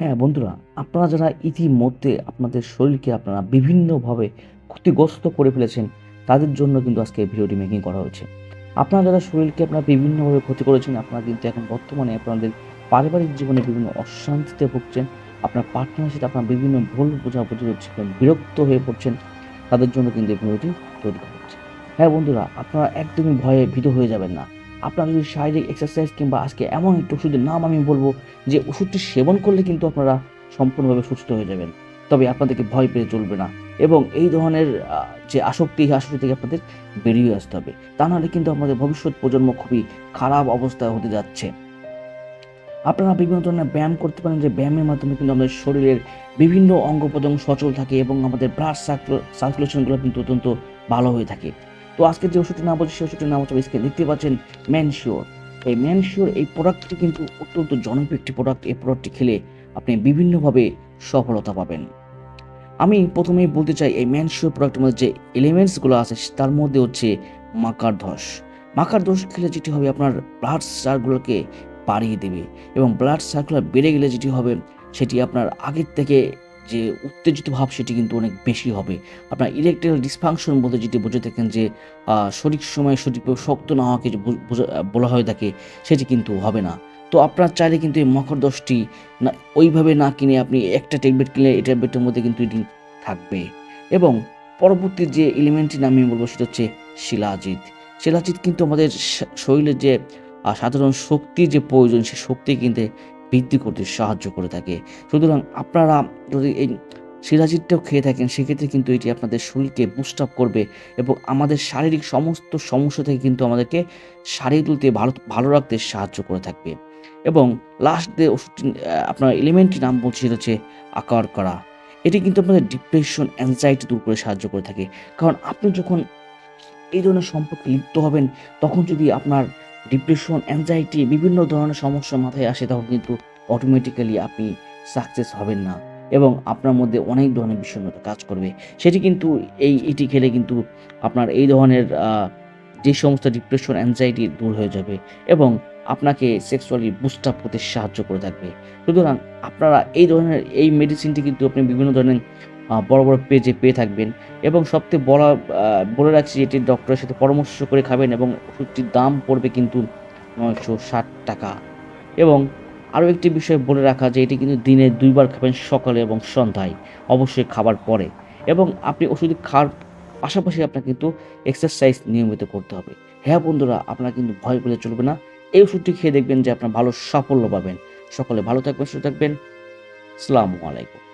হ্যাঁ বন্ধুরা, আপনারা যারা ইতিমধ্যে আপনাদের শরীরকে আপনারা বিভিন্নভাবে ক্ষতিগ্রস্ত করে ফেলেছেন, তাদের জন্য কিন্তু আজকে ভিডিওটি মেকিং করা হয়েছে। আপনারা যারা শরীরকে আপনারা বিভিন্নভাবে ক্ষতি করেছেন, আপনারা কিন্তু এখন বর্তমানে আপনাদের পারিবারিক জীবনে বিভিন্ন অশান্তিতে ভুগছেন, আপনার পার্টনারের সাথে আপনার বিভিন্ন ভুল বোঝাবুঝি হচ্ছে বিরক্ত হয়ে পড়ছেন, তাদের জন্য কিন্তু এই ভিডিওটি তৈরি করা হচ্ছে। হ্যাঁ বন্ধুরা, আপনারা একদমই ভয়ে ভীত হয়ে যাবেন না। আপনারা যদি শারীরিক এক্সারসাইজ কিংবা আজকে এমন একটি ওষুধের নাম আমি বলব, যে ওষুধটি সেবন করলে কিন্তু আপনারা সম্পূর্ণভাবে সুস্থ হয়ে যাবেন। তবে আপনাদেরকে ভয় পেয়ে চলবে না এবং এই ধরনের যে আসক্তি, এই আসক্তি থেকে আপনাদের বেরিয়ে আসতে হবে। তা নাহলে কিন্তু আমাদের ভবিষ্যৎ প্রজন্ম খুবই খারাপ অবস্থায় হতে যাচ্ছে। আপনারা বিভিন্ন ধরনের ব্যায়াম করতে পারেন, যে ব্যায়ামের মাধ্যমে কিন্তু আমাদের শরীরের বিভিন্ন অঙ্গ প্রত্যঙ্গ সচল থাকে এবং আমাদের ব্লাড সার্কুলেশনগুলো কিন্তু অত্যন্ত ভালো হয়ে থাকে। তো আজকে যে ওষুধটির নাম বলছি, সেই ওষুধটির নাম হচ্ছে স্ক্রিন দেখতে পাচ্ছেন ম্যানশিওর এই ম্যানশিওর এই প্রোডাক্টটি কিন্তু অত্যন্ত জনপ্রিয় একটি প্রোডাক্ট এই প্রোডাক্টটি খেলে আপনি বিভিন্নভাবে সফলতা পাবেন। আমি প্রথমেই বলতে চাই, এই ম্যানশিওর প্রোডাক্টের মধ্যে যে এলিমেন্টসগুলো আছে, তার মধ্যে হচ্ছে মাকার ধস। মাকার ধস খেলে যেটি হবে, আপনার ব্লাড সার্কুলারকে বাড়িয়ে দেবে এবং ব্লাড সার্কুলার বেড়ে গেলে যেটি হবে, সেটি আপনার আগের থেকে যে উত্তেজিত ভাব সেটি কিন্তু অনেক বেশি হবে। আপনার ইলেকট্রিক্যাল ডিসফাংশন বলতে যেটি বুঝে থাকেন যে সঠিক সময়ে সঠিক শক্ত না হওয়াকে বলা হয়ে থাকে, সেটি কিন্তু হবে না। তো আপনার চাইলে কিন্তু এই মকর দশটি না, ওইভাবে না কিনে আপনি একটা ট্যাবলেট কিনলে এই ট্যাবলেটের মধ্যে কিন্তু এটি থাকবে। এবং পরবর্তী যে এলিমেন্টটি নাম বলব সেটা হচ্ছে শিলাজিৎ। শিলাজিৎ কিন্তু আমাদের শরীরের যে সাধারণ শক্তির যে প্রয়োজন, সে শক্তি কিন্তু বৃদ্ধি করতে সাহায্য করে থাকে। সুতরাং আপনারা যদি এই সিরাজিটটাও খেয়ে থাকেন, সেক্ষেত্রে কিন্তু এটি আপনাদের শরীরকে বুস্ট আপ করবে এবং আমাদের শারীরিক সমস্ত সমস্যা থেকে কিন্তু আমাদেরকে সারিয়ে তুলতে ভালো ভালো রাখতে সাহায্য করে থাকবে। এবং লাস্ট যে ওষুধটি আপনার এলিমেন্টটি নাম বলছি সেটা হচ্ছে আকার করা এটি কিন্তু আপনাদের ডিপ্রেশন অ্যাংজাইটি দূর করে সাহায্য করে থাকে। কারণ আপনি যখন এই ধরনের সম্পর্কে লিপ্ত হবেন, তখন যদি আপনার ডিপ্রেশন অ্যাংজাইটি বিভিন্ন ধরনের সমস্যা মাথায় আসে, তখন কিন্তু অটোমেটিক্যালি আপনি সাকসেস হবেন না এবং আপনার মধ্যে অনেক ধরনের বিষণ্ণতা কাজ করবে। সেটি কিন্তু এই, এটি খেলে কিন্তু আপনার এই ধরনের যে সমস্ত ডিপ্রেশন অ্যাংজাইটি দূর হয়ে যাবে এবং আপনাকে সেক্সুয়ালি বুস্ট আপ করতে সাহায্য করে থাকবে। সুতরাং আপনারা এই ধরনের, এই মেডিসিনটি কিন্তু আপনি বিভিন্ন ধরনের বড় বড় পেজে পেয়ে থাকবেন। এবং সবথেকে আহ, বলে রাখছি এটি ডক্টরের সাথে পরামর্শ করে খাবেন এবং ওষুধটির দাম পড়বে কিন্তু নয়শো ষাট টাকা। এবং আরও একটি বিষয় বলে রাখা যে এটি কিন্তু দিনে দুইবার খাবেন সকালে এবং সন্ধ্যায় অবশ্যই খাবার পরে। এবং আপনি ওষুধ খাওয়ার পাশাপাশি আপনার কিন্তু এক্সারসাইজ নিয়মিত করতে হবে। হ্যাঁ বন্ধুরা আপনার কিন্তু ভয় পেলে চলবে না। এই ওষুধটি খেয়ে দেখবেন যে আপনার ভালো সাফল্য পাবেন। সকলে ভালো থাকবেন সুস্থ থাকবেন। আসসালামু আলাইকুম।